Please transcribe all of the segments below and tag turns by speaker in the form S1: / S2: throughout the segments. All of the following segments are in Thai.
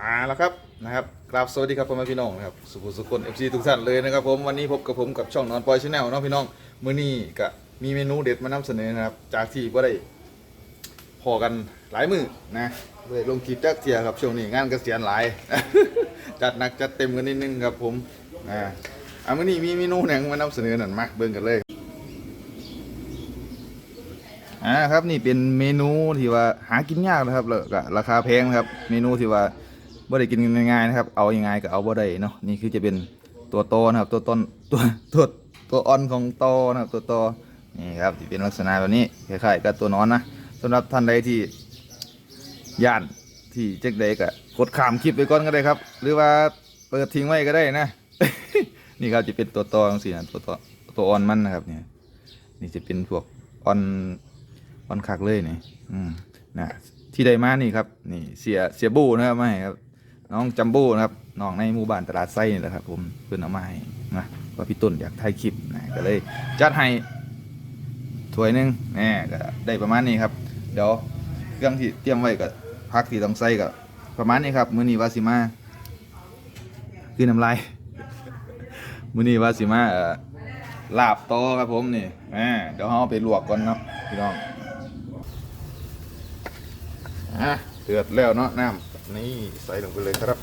S1: อ่าแล้วครับนะครับกราบสวัสดีครับพ่อแม่พี่น้องนะครับสุขุสุขคนเอฟซีทุกท่านเลยนะครับผมวันนี้พบกับผมกับช่องนอนปอยชาแนลเนาะพี่น้องมื้อนี้ก็มีเมนูเด็ดมานำเสนอนะครับจากที่ก็ได้พอกันหลายมือนะเลยลงคลิปจักเทียครับช่วงนี้งานเกษียณหลาย จัดหนักจัดเต็มกันนิดนึงครับผมอ่าอ่ามื้อนี้มีเมนูหนังมานำเสนอหน่อยมาเบิ่งกันเลยอ่าครับนี่เป็นเมนูที่ว่าหากินยากนะครับแล้วก็ราคาแพงนะครับเมนูที่ว่า บ่ได้กินง่ายๆนะครับ เอายังไงก็เอาบ่ได้เนาะนี่คือจะเป็นตัวโตนะครับ ตัวต้นตัวตัวตัวอ่อนของโตนะครับ ตัวโตนี่ครับที่เป็นลักษณะแบบนี้คล้ายๆกับตัวนอนนะสำหรับท่านใดที่ย่านที่เจ๊กใดก็กดขามคลิปไปก่อนก็ได้ครับ หรือว่าเปิดทิ้งไว้ก็ได้นะ นี่ครับจะเป็นตัวโตจังซี่นะตัวโตตัวอ่อนมันนะครับเนี่ยนี่จะเป็นพวกอ่อนออนคักเลยนี่อืมนะที่ได้มานี่ครับ นี่เสียเสียบูนะครับไมาให้ครับ น้องจัมโบ้นะครับน้องในหมู่บ้านตลาดไส้นี่แหละครับ ผมเพื่อนเอามาให้นะว่าพี่ต้นอยากถ่ายคลิปนะก็เลยจัดให้ถ้วยหนึงนี่ก็ได้ประมาณนี้ครับ เดี๋ยวเครื่องที่เตรียมไว้ก็พักที่ต้องใส่ก็ประมาณนี้ครับมื้อนี้วาสิมาคือน้ำลายมื้อนี้วาสิมาลาบโตครับผมนี่แหมเดี๋ยวเราไปลวกก่อนเนาะพี่น้องอะเดือดแล้วเนาะน้ำ นี่ใส่ลงไปเลยครับ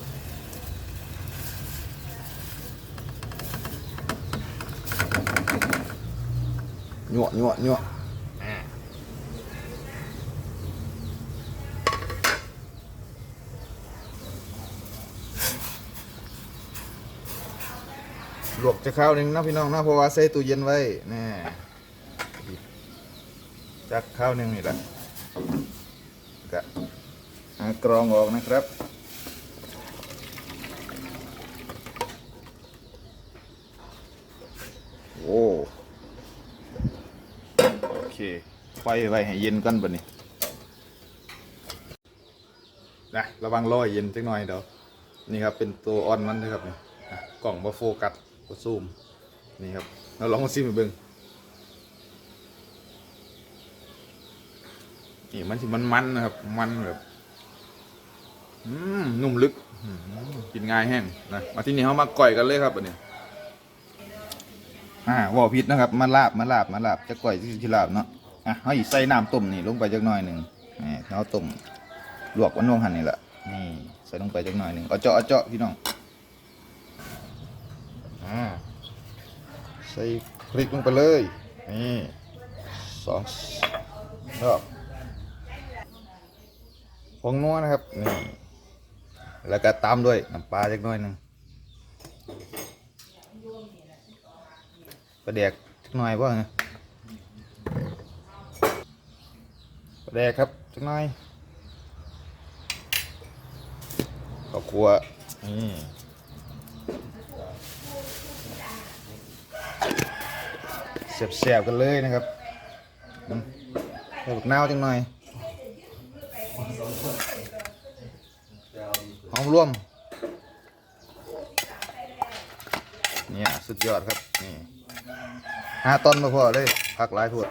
S1: หยวดหยวดหยวดอะลวกจะข้าวหนึ่งนะพี่น้องนะเพราะว่าใส่ตู้เย็นไว้แน่จักข้าวหนึ่งนี่แหละก็หา กรองออกนะครับโอ้โอเคไฟไว้ให้เย็นก่อนบัดนี้นะระวังรอยเย็นจักหน่อยเดี๋ยวนี่ครับเป็นตัวออนมันนะครับนี่กล่องมาโฟกัสก็ซูมนี่ครับเราลองมาซิมไปเบิ่งนี่มันที่มันมันนะครับมันแบบ อืมนุ่มลึกกินง่ายแห้งนะมาที่นี่เขามาก่อยกันเลยครับอันนี้อ่าวอพิษนะครับ มาลาบมาลาบมาลาบจะก่อยที่ลาบเนาะอะเขาอีกใส่น้ำต้มนี่ลงไปจักหน่อยหนึ่งนี่เขาต้มลวกวันนวงหันนี่แหละนี่ใส่ลงไปจักหน่อยหนึ่งเอาเจาะเอาเจาะพี่น้องอ่าใส่พริกลงไปเลยนี่สองรอบผงนัวนะครับนี่ แล้วก็ตามด้วยน้ำปลาเล็กน้อยหนึ่งปลาแดกจักน่อยบ่ไงปลาแดกครับจักน่อยข้าวคั่วนี่แซ่บๆกันเลยนะครับอืมใส่บักนาวจังหน่อย หอมร่วม เนี่ย สุดยอดครับ นี่ห้าต้นมาพอเลย พักหลายพวด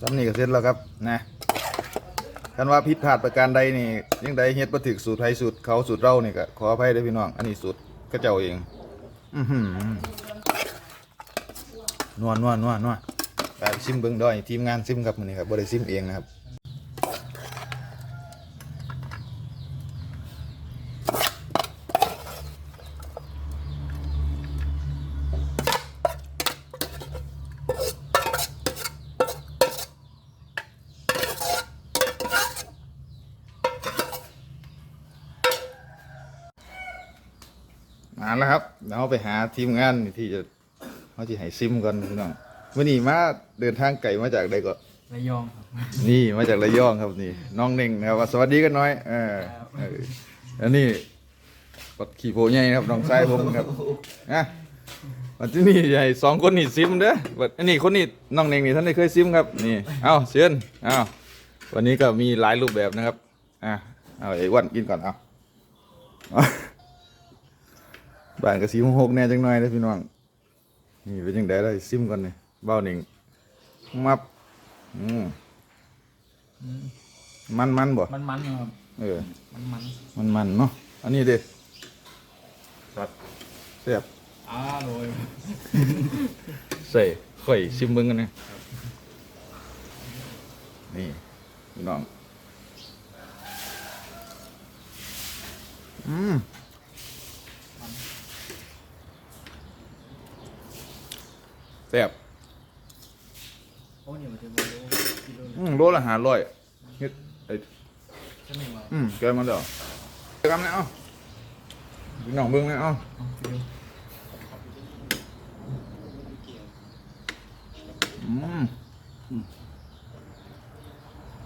S1: สำนี่ก็เสร็จแล้วครับนะคันว่าผิดพลาดประการใดนี่ยังใดเฮ็ดบ่ถึกสูตรไทยสูตรเขาสูตรเรานี่ก็ขออภัยด้วยพี่น้อง อันนี้สูตรก็เจ้าเอง อือหือนวลนวลนวลนวลแบบซิมเบิ่งดอยทีมงานซิมครับมื้อนี้ครับบ่ได้ซิมเองนะครับ มาแล้วครับเดี๋ยวเราไปหาทีมงานที่จะเขาจะให้ซิมก่อนพี่น้องวันนี้มาเดินทางไกลมาจากใดก็
S2: ระยองครับ
S1: นี่มาจากระยองครับนี่ น้องเน่งนะครับว่าสวัสดีกันน้อยเออเอออันนี้กดขี่โพใหญ่นะครับน้องชายผมครับนะสวันที่นี่ใหญ่สองคนนี่ซิมเด้อบัดอันนี้คนนี้น้องเน่งนี่ท่านได้เคยซิมครับนี่เอาเชิญเอาวันนี้ก็มีหลายรูปแบบนะครับอะเอาไอ้อ้วันกินก่อนเอาเอา บ้านก็สีหกแน่จังหน่อยนะพี่น้อง นี่เป็นยังไงได้ซิมก่อนนี่เบ้าหนึ่งมับอืมมันมันบ่
S2: มันมันครับ
S1: เออ
S2: มันมัน
S1: มันมันเนาะ อันนี้ดิสัดเสียบ
S2: อร่อย
S1: ใส่ข่อยซิมเบิ้งกันนะนี่พี่น้อง อืม แซ่บ
S2: โอ้เนี่ยมันจะมาโลกิโล
S1: อืมโลละหาร้อยเฮ็ดไอ้
S2: ใช่ไหมวะ
S1: อืมแกมันเด้อแกมันเอ้าพี่น้องเบิ้งเลยเอ้า
S2: เอาไปดู
S1: อืมอืม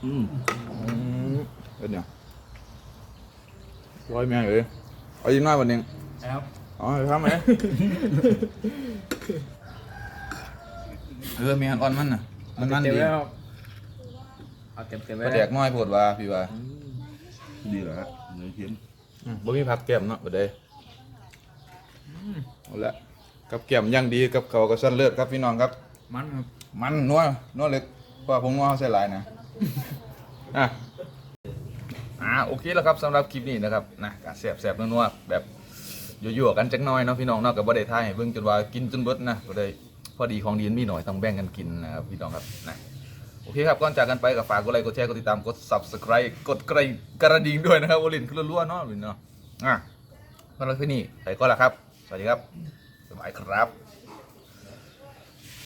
S1: อืมเป็นยังร้อยแม่เลยเอายิ้มหน้าวันหนึง
S2: แล้ว
S1: อ๋อทำไหม เออมีอันอ่อนมันน่ะ มันมัน
S2: เต็ม
S1: ดี
S2: แล้วครับเอาเต็มเต็ม
S1: ป
S2: ไว้
S1: ลาแดกน้อยโพดว่าพี่ว่า
S3: ดีเหรอฮะเนื้อเค็ม
S1: อืมบ่มีผักแก้มเนาะบ่ได้อืมเอาละกับแก้มอย่างดีกับเขาวก็สั้นเลือดครับพี่น้องครับ
S2: มันครับ
S1: มันนัวนัวเล็กเพราะว่าผมนัวเขาใส่หลายนะ อะอ่าโอเคแล้วครับสำหรับคลิปนี้นะครับนะกะแสบแสบๆนัวๆแบบยั่วๆกันจักหน่อยเนาะพี่น้องเนาะกับบ่ได้ทายให้เบิ่งจนว่ากินจนเบิดนะบ่ได้ พอดีของดียนมีหน่อยต้องแบ่งกันกินนะครับพี่น้องครับนะโอเคครับก่อนจากกันไปกับฝากกดไลค์กดแชร์กดติดตามกด Subscribe กดกระดิ่งกระดิ่งด้วยนะครับวอลินคือล้วๆเนาะวอลินเนาะอะสำหรับที่นี่ไปก็แล้วครับ สวัสดีครับสบายครับ